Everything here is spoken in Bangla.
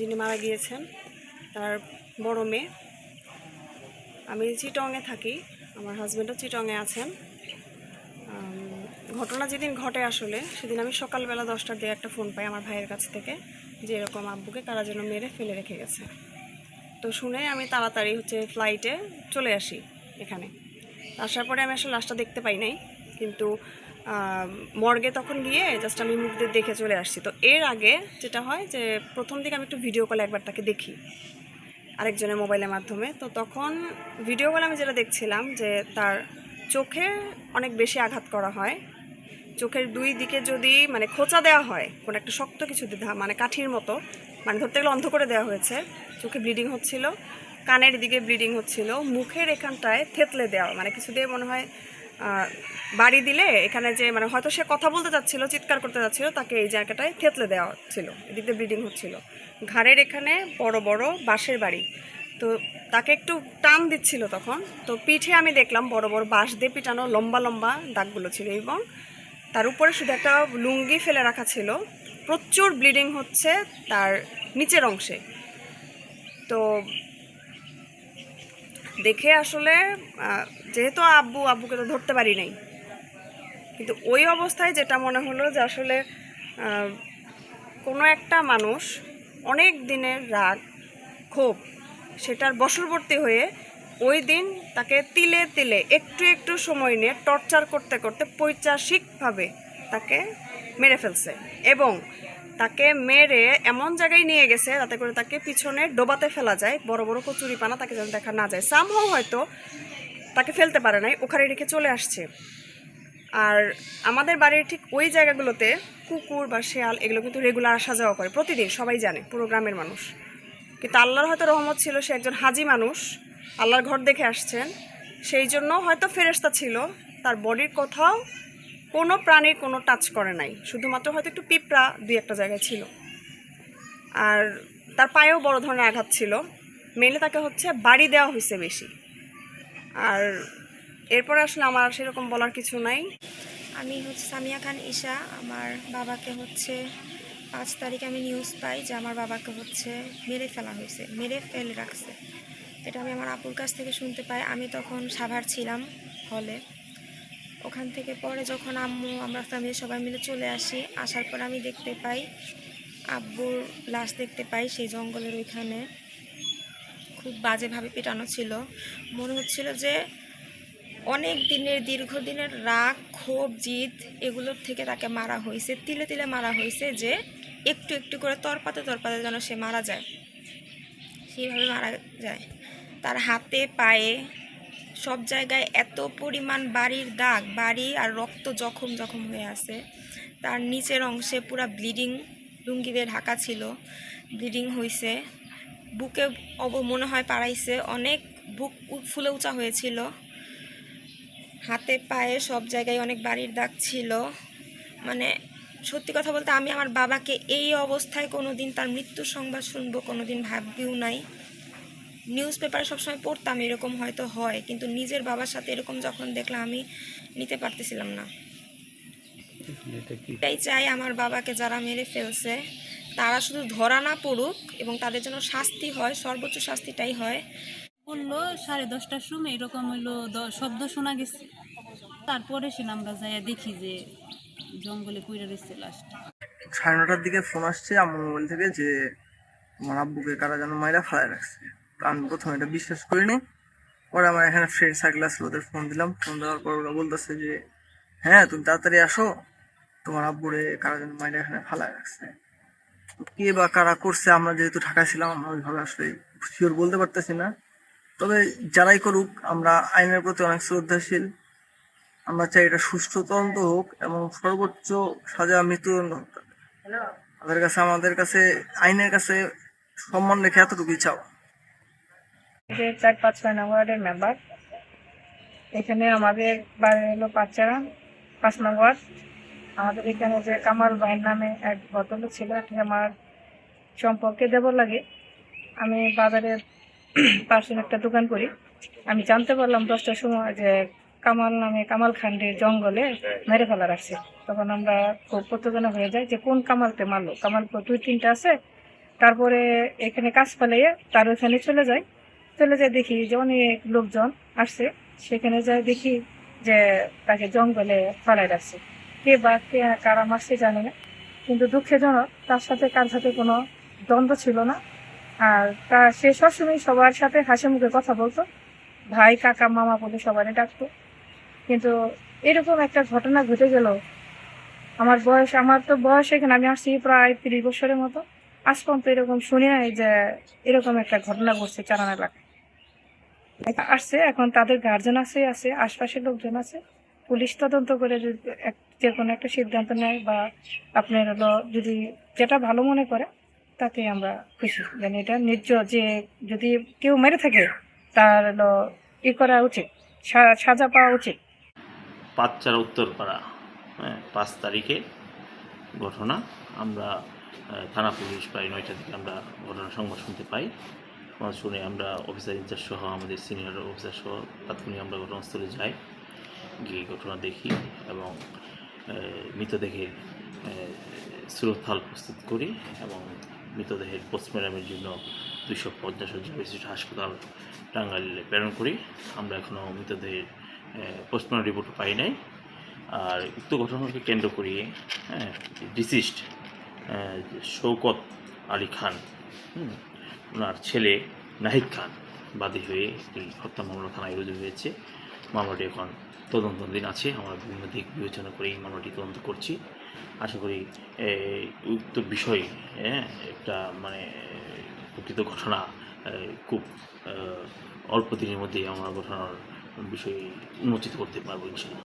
যিনি মারা গিয়েছেন, তার বড় মেয়ে। আমি চিটংয়ে থাকি, আমার হাজব্যান্ডও চিটংয়ে আছেন। ঘটনা যেদিন ঘটে আসলে, সেদিন আমি সকালবেলা দশটার দিকে একটা ফোন পাই আমার ভাইয়ের কাছ থেকে যে এরকম আব্বুকে কারা যেন মেরে ফেলে রেখে গেছে। তো শুনে আমি তাড়াতাড়ি হচ্ছে ফ্লাইটে চলে আসি এখানে। আসার পরে আমি আসলে লাশটা দেখতে পাই নাই, কিন্তু মর্গে তখন গিয়ে জাস্ট আমি মুখ দিয়ে দেখে চলে আসছি। তো এর আগে যেটা হয় যে প্রথম দিকে আমি একটু ভিডিও কলে একবার তাকে দেখি আরেকজনের মোবাইলের মাধ্যমে। তো তখন ভিডিও কলে আমি যেটা দেখছিলাম যে তার চোখে অনেক বেশি আঘাত করা হয়। চোখের দুই দিকে যদি মানে খোঁচা দেওয়া হয়, কোনো একটা শক্ত কিছু মানে কাঠির মতো মানে ধরতে গেলে অন্ধ করে দেওয়া হয়েছে, চোখে ব্লিডিং হচ্ছিল, কানের দিকে ব্লিডিং হচ্ছিল, মুখের এখানটায় থেতলে দেওয়া মানে কিছু দিয়ে মনে হয় বাড়ি দিলে এখানে যে মানে হয়তো সে কথা বলতে চাচ্ছিল, চিৎকার করতে যাচ্ছিল তাকে এই জায়গাটায় থেতলে দেওয়া ছিল এদিক দিয়ে ব্লিডিং হচ্ছিল। ঘাড়ের এখানে বড় বড় বাঁশের বাড়ি। তো তাকে একটু টান দিচ্ছিল তখন। তো পিঠে আমি দেখলাম বড় বড় বাঁশ দিয়ে পিটানো লম্বা লম্বা দাগগুলো ছিল এবং তার উপরে শুধু একটা লুঙ্গি ফেলে রাখা ছিল। প্রচুর ব্লিডিং হচ্ছে তার নিচের অংশে। তো দেখে আসলে যেহেতু আব্বু, আব্বুকে তো ধরতে পারি নাই। কিন্তু ওই অবস্থায় যেটা মনে হলো যে আসলে কোনো একটা মানুষ অনেক দিনের রাগ, ক্ষোভ, সেটার বশবর্তী হয়ে ওই দিন তাকে তিলে তিলে, একটু একটু সময় নিয়ে টর্চার করতে করতে পৈচাসিকভাবে তাকে মেরে ফেলছে। এবং তাকে মেরে এমন জায়গায় নিয়ে গেছে যাতে করে তাকে পিছনে ডোবাতে ফেলা যায়, বড় বড় কচুরি পানা তাকে যেন দেখা না যায়। সামহাও হয়তো তাকে ফেলতে পারে নাই, ওখানে রেখে চলে আসছে। আর আমাদের বাড়ির ঠিক ওই জায়গাগুলোতে কুকুর বা শেয়াল এগুলো কিন্তু রেগুলার আসা যাওয়া করে, প্রতিদিন, সবাই জানে, পুরো গ্রামের মানুষ। কিন্তু আল্লাহর হয়তো রহমত ছিল, সে একজন হাজি মানুষ, আল্লাহর ঘর দেখে আসছেন। সেই জন্য হয়তো ফেরেস্তা ছিল, তার বডির কোথাও কোনো প্রাণীর কোনো টাচ করে নাই। শুধুমাত্র হয়তো একটু পিঁপড়া দুই একটা জায়গায় ছিল। আর তার পায়েও বড় ধরনের আঘাত ছিল। মেনলি তাকে হচ্ছে বাড়ি দেওয়া হয়েছে বেশি। আর এরপরে আসলে আমার সেরকম বলার কিছু নাই। আমি হচ্ছে সামিয়া খান ঈশা। আমার বাবাকে হচ্ছে পাঁচ তারিখে আমি নিউজ পাই যে আমার বাবাকে হচ্ছে মেরে ফেলা হয়েছে, মেরে ফেলে রাখছে। এটা আমি আমার আপুর কাছ থেকে শুনতে পাই। আমি তখন সাভার ছিলাম হলে ওখান থেকে পরে যখন আম্মু, আমরা ফ্যামিলি সবাই মিলে চলে আসি, আসার পর আমি দেখতে পাই, আব্বুর লাশ দেখতে পাই সেই জঙ্গলের ওইখানে। খুব বাজেভাবে পেটানো ছিল। মনে হচ্ছিল যে অনেক দিনের, দীর্ঘদিনের রাগ, ক্ষোভ, জিদ এগুলোর থেকে তাকে মারা হয়েছে, তিলে তিলে মারা হয়েছে যে একটু একটু করে তরপাতে তরপাতে যেন সে মারা যায়। সেইভাবে মারা যায়। তার হাতে, পায়ে সব জায়গায় এত পরিমাণ বাড়ির দাগ, বাড়ি আর রক্ত জখম জখম হয়ে আছে। তার নিচের অংশে পুরা ব্লিডিং লুঙ্গি দিয়ে ঢাকা ছিল। ব্লিডিং হয়েছে বুকে অব মনে হয় পাড়াইছে। অনেক বুক ফুলে উঁচা হয়েছিল। হাতে পায়ে সব জায়গায় অনেক বাড়ির দাগ ছিল। মানে সত্যি কথা বলতে আমি আমার বাবাকে এই অবস্থায় কোনো দিন তার মৃত্যুর সংবাদ শুনব কোনো দিন ভাববিও নাই। নিউজ পেপারে সবসময় পড়তাম এরকম হয়তো হয়। কিন্তু নিজের বাবার সাথে এরকম যখন দেখলাম আমি নিতে পারতেছিলাম না। এটাই চাই আমার বাবাকে যারা মেরে ফেলছে। তারা শুধু ধরা না পড়ুক এবং তাদের জন্য শাস্তি হয় সর্বোচ্চ শাস্তিটাই হয়। বলল সাড়ে দশটার সময় এরকম হইল দ- শব্দ শোনা গেছে। তারপরে সে আমরা যাই দেখি যে জঙ্গলে পড়ে রয়েছে লাশটা। সাড়ে নটার দিকে ফোন আসছে আমার মোবাইল থেকে যে আমার আব্বুকে কারা যেন মাইরা ফেলায় রাখছে। আমি প্রথমে এটা বিশ্বাস করিনি। পরে আমার এখানে ফ্রেন্ড সার্কেল আসলো, ওদের ফোন দিলাম। ফোন দেওয়ার পর ওরা বলতেছে যে হ্যাঁ তুমি তাড়াতাড়ি আসো। তোমার আব্বুরে কারা যেন মাইরা এখানে ফেলায় রাখছে। কে বা কারা করছে, আমরা যেহেতু ঢাকায় ছিলাম, আমরা ওইভাবে আসলে শিওর বলতে পারতেছি না। তবে যারাই করুক, আমরা আইনের প্রতি অনেক শ্রদ্ধাশীল। আমরা চাই এটা সুষ্ঠু তদন্ত হোক এবং সর্বোচ্চ সাজা মৃত্যুদণ্ড হোক তাদের। কাছে, আমাদের কাছে, আইনের কাছে সম্মান রেখে এতটুকুই চাও যে চার পাঁচ ছয় নম্বর ওয়ার্ডের মেম্বার এখানে আমাদের বাড়ি হলো পাঁচচারা পাঁচ নম্বর ওয়ার্ড। আমাদের এখানে যে কামাল ভাইয়ের নামে এক ভদ্রলোক ছিল ঠিক আমার সম্পর্কে দেব লাগে। আমি বাজারের পাশে একটা দোকান করি। আমি জানতে পারলাম দশটার সময় যে কামাল নামে কামাল খান্ডের জঙ্গলে মেরে ফেলা রাখছে তখন আমরা খুব প্রত্যোজনা হয়ে যায় যে কোন কামালতে মারলো। কামাল দুই তিনটা আছে। তারপরে এখানে কাজ পালিয়ে তার ওখানে চলে যায়। চলে যায় দেখি, যে অনেক লোকজন আসছে। সেখানে যায় দেখি যে তাকে জঙ্গলে ফেলাই রাখছে। কে বা কে, কারা মারছে জানি না। কিন্তু দুঃখজনক, তার সাথে কার সাথে কোনো দ্বন্দ্ব ছিল না। আর তা সে সবসময় সবার সাথে হাসি মুখে কথা বলতো। ভাই, কাকা, মামা বলে সবারই ডাকতো। কিন্তু এরকম একটা ঘটনা ঘটে গেল। আমার বয়স, আমার তো বয়স এখানে, আমি আসছি প্রায় তিরিশ বছরের মতো। আজ পর্যন্ত এরকম শুনি নাই যে এরকম একটা ঘটনা ঘটছে চারান এলাকায়। আসছে এখন তাদের গার্জেন আছে আছে, আশপাশের লোকজন আছে। পুলিশ তদন্ত করে যদি যে কোনো একটা সিদ্ধান্ত নেয় বা আপনার হলো যদি যেটা ভালো মনে করে, তাতে আমরা খুশি। মানে এটা নির্জ যে যদি কেউ মেরে থাকে, তার হলো ই করা উচিত সাজা পাওয়া উচিত। পাঁচচার উত্তরপাড়া হ্যাঁ পাঁচ তারিখে ঘটনা। আমরা থানা পুলিশ প্রায় নয়টার দিকে আমরা ঘটনা সংবাদ শুনতে পাই। শুনে আমরা অফিসার ইনচার্জ সহ আমাদের সিনিয়র অফিসার সহ তাৎক্ষণিক আমরা ঘটনাস্থলে যাই গিয়ে ঘটনা দেখি এবং মৃতদেহের সুরতহাল প্রস্তুত করি এবং মৃতদেহের পোস্টমর্টমের জন্য দুইশো পঞ্চাশ বিশিষ্ট হাসপাতাল টাঙ্গাইলে প্রেরণ করি। আমরা এখনও মৃতদেহের পোস্টমর্টম রিপোর্ট পাই নাই। আর উক্ত ঘটনাকে কেন্দ্র করিয়ে হ্যাঁ ডিসিস্ট শৌকত আলী খান হুম, ওনার ছেলে নাহিদ খান বাদী হয়ে একটি হত্যা মামলা থানায় রুজু হয়েছে। মামলাটি এখন তদন্তাধীন আছে। আমরা বিভিন্ন দিক বিবেচনা করে এই মামলাটি তদন্ত করছি। আশা করি উক্ত বিষয়ে হ্যাঁ একটা মানে প্রকৃত ঘটনা খুব অল্প দিনের মধ্যেই আমরা ঘটনার বিষয়ে উন্মোচিত করতে পারব ইনশাল্লাহ